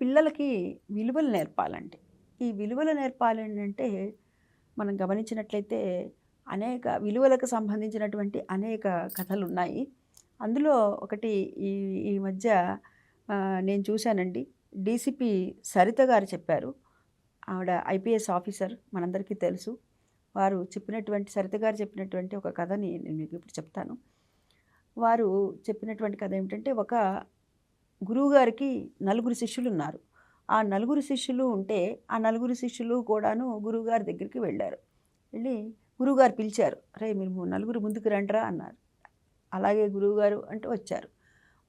పిల్లలకి విలువలు నేర్పాలండి. ఈ విలువలు నేర్పాలనంటే మనం గమనించినట్లయితే అనేక విలువలకు సంబంధించినటువంటి అనేక కథలు ఉన్నాయి అందులో ఒకటి ఈ ఈ మధ్య నేను చూశానండి. డీసీపీ సరిత గారు చెప్పారు. ఆవిడ ఐపీఎస్ ఆఫీసర్ మనందరికీ తెలుసు. వారు చెప్పినటువంటి సరిత గారు చెప్పినటువంటి ఒక కథని నేను మీకు ఇప్పుడు చెప్తాను. వారు చెప్పినటువంటి కథ ఏమిటంటే ఒక గురువుగారికి నలుగురు శిష్యులు ఉన్నారు ఆ నలుగురు శిష్యులు ఉంటే ఆ నలుగురు శిష్యులు కూడాను గురువుగారి దగ్గరికి వెళ్ళారు వెళ్ళి గురువుగారు పిలిచారు. రే మీరు నలుగురు ముందుకు రండిరా" అన్నారు. అలాగే గురువుగారు అంటే వచ్చారు.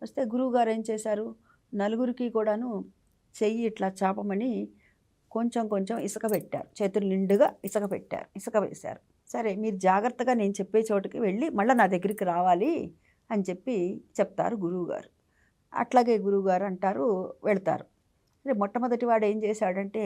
వస్తే గురువుగారు ఏం చేశారు? నలుగురికి కూడాను చెయ్యి ఇట్లా చాపమని కొంచెం కొంచెం ఇసుక పెట్టారు. చేతులు నిండుగా ఇసుక పెట్టారు. ఇసుక వేశారు. సరే మీరు జాగ్రత్తగా నేను చెప్పే చోటుకి వెళ్ళి మళ్ళీ నా దగ్గరికి రావాలి అని చెప్పి చెప్తారు గురువుగారు. అట్లాగే గురువుగారు అంటారు వెళ్తారు. సరే మొట్టమొదటి వాడు ఏం చేశాడంటే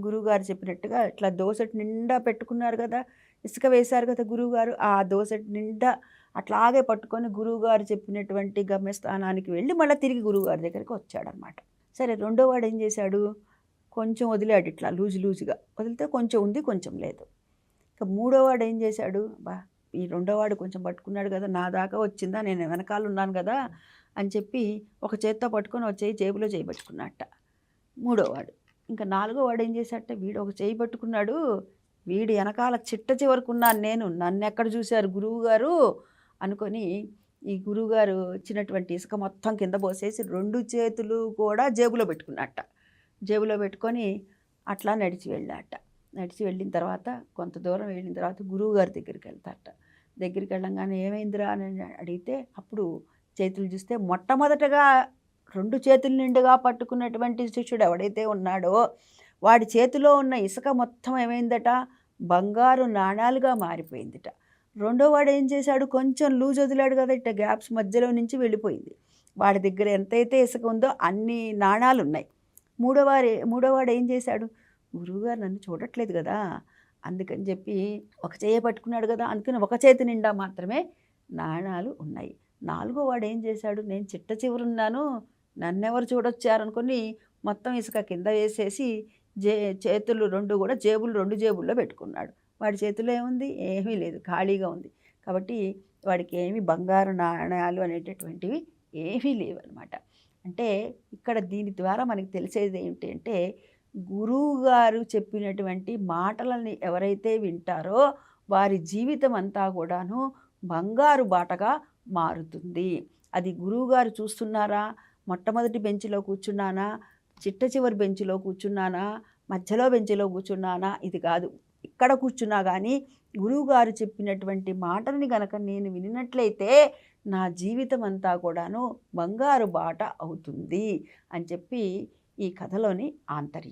గురువుగారు చెప్పినట్టుగా ఇట్లా దోసటి నిండా పెట్టుకున్నారు కదా! ఇసుక వేశారు కదా గురువుగారు. ఆ దోసటి నిండా అట్లాగే పట్టుకొని గురువుగారు చెప్పినటువంటి గమ్యస్థానానికి వెళ్ళి మళ్ళీ తిరిగి గురువుగారి దగ్గరికి వచ్చాడనమాట. సరే రెండో వాడు ఏం చేశాడు? కొంచెం వదిలాడు ఇట్లా లూజ్ లూజ్‌గా. వదిలితే కొంచెం ఉంది, కొంచెం లేదు. ఇక మూడో వాడు ఏం చేశాడు? బా ఈ రెండో వాడు కొంచెం పట్టుకున్నాడు కదా! నా దాకా వచ్చిందా? నేను వెనకాల ఉన్నాను కదా! అని చెప్పి ఒక చేత్తో పట్టుకొని ఒక చేయి జేబులో చేయబట్టుకున్నట్ట మూడోవాడు ఇంకా నాలుగో వాడు ఏం చేశాట వీడు ఒక చేయి పట్టుకున్నాడు. వీడి వెనకాల చిట్ట చివరకున్నాను నేను. నన్ను ఎక్కడ చూశారు గురువుగారు అనుకొని ఈ గురువుగారు ఇచ్చినటువంటి ఇసుక మొత్తం కింద పోసేసి రెండు చేతులు కూడా జేబులో పెట్టుకున్నట్ట. జేబులో పెట్టుకొని అట్లా నడిచి వెళ్ళాట నడిచి వెళ్ళిన తర్వాత కొంత దూరం వెళ్ళిన తర్వాత గురువుగారి దగ్గరికి వెళ్తాట దగ్గరికి వెళ్ళంగానే "ఏమైందిరా?" అని అడిగితే అప్పుడు చేతులు చూస్తే మొట్టమొదటగా రెండు చేతులు నిండుగా పట్టుకున్నటువంటి శిష్యుడు ఎవడైతే ఉన్నాడో వాడి చేతిలో ఉన్న ఇసుక మొత్తం ఏమైందట? బంగారు నాణాలుగా మారిపోయిందిట. రెండో వాడు ఏం చేశాడు? కొంచెం లూజ్ వదిలాడు కదా! ఇట్ట గ్యాప్స్ మధ్యలో నుంచి వెళ్ళిపోయింది. వాడి దగ్గర ఎంతైతే ఇసుక ఉందో అన్ని నాణాలు ఉన్నాయి మూడోవారి మూడోవాడు ఏం చేశాడు? గురువుగారు నన్ను చూడట్లేదు కదా! అందుకని చెప్పి ఒక చేయ పట్టుకున్నాడు కదా! అందుకని ఒక చేతి నిండా మాత్రమే నాణాలు ఉన్నాయి. నాలుగో వాడు ఏం చేశాడు? నేను చిట్ట చివరున్నాను. నన్నెవరు చూడొచ్చారనుకొని మొత్తం ఇసుక కింద వేసేసి జే చేతులు రెండు కూడా జేబులు రెండు జేబుల్లో పెట్టుకున్నాడు. వాడి చేతిలో ఏముంది? ఏమీ లేదు. ఖాళీగా ఉంది. కాబట్టి వాడికి ఏమి బంగారు నాణ్యాలు అనేటటువంటివి ఏమీ లేవన్నమాట అంటే ఇక్కడ దీని ద్వారా మనకి తెలిసేది ఏంటి అంటే గురువుగారు చెప్పినటువంటి మాటలని ఎవరైతే వింటారో వారి జీవితం అంతా కూడాను బంగారు బాటగా మారుతుంది. అది గురువుగారు చూస్తున్నారా? మొట్టమొదటి బెంచ్‌లో కూర్చున్నానా? చిట్ట చివరి బెంచ్‌లో కూర్చున్నానా? మధ్యలో బెంచ్‌లో కూర్చున్నానా? ఇది కాదు. ఇక్కడ కూర్చున్నా కానీ గురువుగారు చెప్పినటువంటి మాటల్ని గనక నేను వినినట్లయితే నా జీవితం అంతా కూడాను బంగారు బాట అవుతుంది అని చెప్పి ఈ కథలోని ఆంతర్యం.